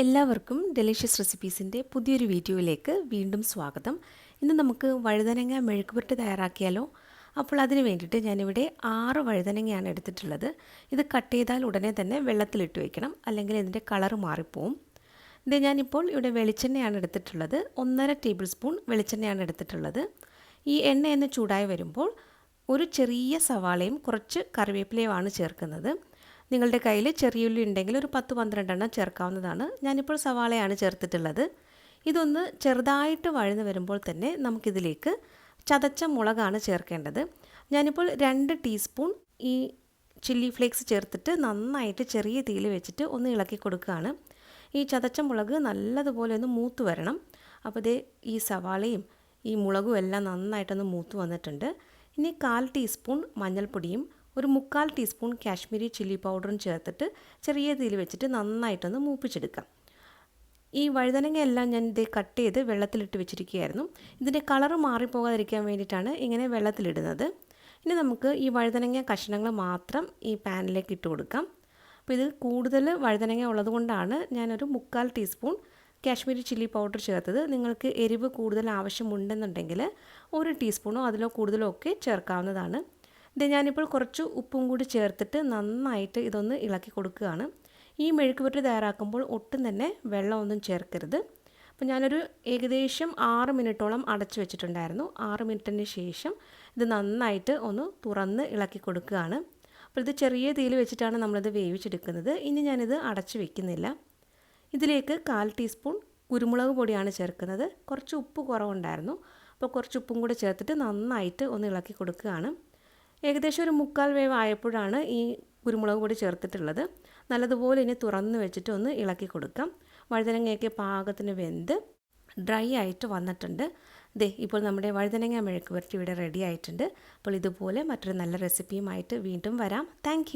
എല്ലാവർക്കും ഡെലിഷ്യസ് റെസിപ്പീസിന്റെ പുതിയൊരു വീഡിയോയിലേക്ക് വീണ്ടും സ്വാഗതം. ഇന്ന് നമുക്ക് വഴുതനങ്ങ മെഴുക്കുപുരട്ട് തയ്യാറാക്കിയാലോ? അപ്പോൾ അതിന് വേണ്ടിയിട്ട് ഞാനിവിടെ ആറ് വഴുതനങ്ങയാണ് എടുത്തിട്ടുള്ളത്. ഇത് കട്ട് ചെയ്താൽ ഉടനെ തന്നെ വെള്ളത്തിലിട്ട് വയ്ക്കണം അല്ലെങ്കിൽ ഇതിന്റെ കളറ് മാറിപ്പോവും. ഇത് ഞാനിപ്പോൾ ഇവിടെ വെളിച്ചെണ്ണയാണ് എടുത്തിട്ടുള്ളത്. ഒന്നര ടേബിൾ സ്പൂൺ വെളിച്ചെണ്ണയാണ് എടുത്തിട്ടുള്ളത്. ഈ എണ്ണ എന്ന് ചൂടായി വരുമ്പോൾ ഒരു ചെറിയ സവാളയും കുറച്ച് കറിവേപ്പിലയുമാണ് ചേർക്കുന്നത്. നിങ്ങളുടെ കയ്യിൽ ചെറിയുള്ളി ഉണ്ടെങ്കിൽ ഒരു പത്ത് പന്ത്രണ്ടെണ്ണം ചേർക്കാവുന്നതാണ്. ഞാനിപ്പോൾ സവാളയാണ് ചേർത്തിട്ടുള്ളത്. ഇതൊന്ന് ചെറുതായിട്ട് വഴുന്ന് വരുമ്പോൾ തന്നെ നമുക്കിതിലേക്ക് ചതച്ച മുളകാണ് ചേർക്കേണ്ടത്. ഞാനിപ്പോൾ രണ്ട് ടീസ്പൂൺ ഈ ചില്ലി ഫ്ലേക്സ് ചേർത്തിട്ട് നന്നായിട്ട് ചെറിയ തീയിൽ വെച്ചിട്ട് ഒന്ന് ഇളക്കി കൊടുക്കുകയാണ്. ഈ ചതച്ച മുളക് നല്ലതുപോലെ ഒന്ന് മൂത്ത് വരണം. അപ്പോൾ ഇതേ ഈ സവാളയും ഈ മുളകും എല്ലാം നന്നായിട്ടൊന്ന് മൂത്ത് വന്നിട്ടുണ്ട്. ഇനി കാൽ ടീസ്പൂൺ മഞ്ഞൾപ്പൊടിയും ഒരു മുക്കാൽ ടീസ്പൂൺ കാശ്മീരി ചില്ലി പൗഡറും ചേർത്തിട്ട് ചെറിയ തീയിൽ വെച്ചിട്ട് നന്നായിട്ടൊന്ന് മൂപ്പിച്ചെടുക്കാം. ഈ വഴുതനങ്ങ എല്ലാം ഞാൻ ഇത് കട്ട് ചെയ്ത് വെള്ളത്തിലിട്ട് വെച്ചിരിക്കുകയായിരുന്നു. ഇതിന്റെ കളറ് മാറിപ്പോകാതിരിക്കാൻ വേണ്ടിയിട്ടാണ് ഇങ്ങനെ വെള്ളത്തിലിടുന്നത്. ഇനി നമുക്ക് ഈ വഴുതനങ്ങ കഷ്ണങ്ങൾ മാത്രം ഈ പാനിലേക്ക് ഇട്ട് കൊടുക്കാം. അപ്പോൾ ഇത് കൂടുതൽ വഴുതനങ്ങ ഉള്ളതുകൊണ്ടാണ് ഞാനൊരു മുക്കാൽ ടീസ്പൂൺ കാശ്മീരി ചില്ലി പൗഡർ ചേർത്തത്. നിങ്ങൾക്ക് എരിവ് കൂടുതൽ ആവശ്യമുണ്ടെന്നുണ്ടെങ്കിൽ ഒരു ടീസ്പൂണോ അതിലോ കൂടുതലോ ഒക്കെ ചേർക്കാവുന്നതാണ്. ഇത് ഞാനിപ്പോൾ കുറച്ച് ഉപ്പും കൂടി ചേർത്തിട്ട് നന്നായിട്ട് ഇതൊന്ന് ഇളക്കി കൊടുക്കുകയാണ്. ഈ മെഴുക്ക് മെഴുക്കുപുരട്ടി തയ്യാറാക്കുമ്പോൾ ഒട്ടും തന്നെ വെള്ളമൊന്നും ചേർക്കരുത്. അപ്പോൾ ഞാനൊരു ഏകദേശം ആറ് മിനിറ്റോളം അടച്ചു വെച്ചിട്ടുണ്ടായിരുന്നു. ആറ് മിനിറ്റിന് ശേഷം ഇത് നന്നായിട്ട് ഒന്ന് തുറന്ന് ഇളക്കി കൊടുക്കുകയാണ്. അപ്പോൾ ഇത് ചെറിയ തീയിൽ വെച്ചിട്ടാണ് നമ്മളിത് വേവിച്ചെടുക്കുന്നത്. ഇനി ഞാനിത് അടച്ചു വെക്കുന്നില്ല. ഇതിലേക്ക് കാൽ ടീസ്പൂൺ കുരുമുളക് പൊടിയാണ് ചേർക്കുന്നത്. കുറച്ച് ഉപ്പ് കുറവുണ്ടായിരുന്നു. അപ്പോൾ കുറച്ച് ഉപ്പും കൂടെ ചേർത്തിട്ട് നന്നായിട്ട് ഒന്ന് ഇളക്കി കൊടുക്കുകയാണ്. ഏകദേശം ഒരു മുക്കാൽ വേവ് ആയപ്പോഴാണ് ഈ കുരുമുളക് കൂടി ചേർത്തിട്ടുള്ളത്. നല്ലതുപോലെ ഇനി തുറന്ന് വെച്ചിട്ട് ഒന്ന് ഇളക്കി കൊടുക്കാം. വഴുതനങ്ങയൊക്കെ പാകത്തിന് വെന്ത് ഡ്രൈ ആയിട്ട് വന്നിട്ടുണ്ട്. ദേ ഇപ്പോൾ നമ്മുടെ വഴുതനങ്ങ മെഴുക്ക് പുരട്ടി ഇവിടെ റെഡി ആയിട്ടുണ്ട്. അപ്പോൾ ഇതുപോലെ മറ്റൊരു നല്ല റെസിപ്പിയുമായിട്ട് വീണ്ടും വരാം. താങ്ക്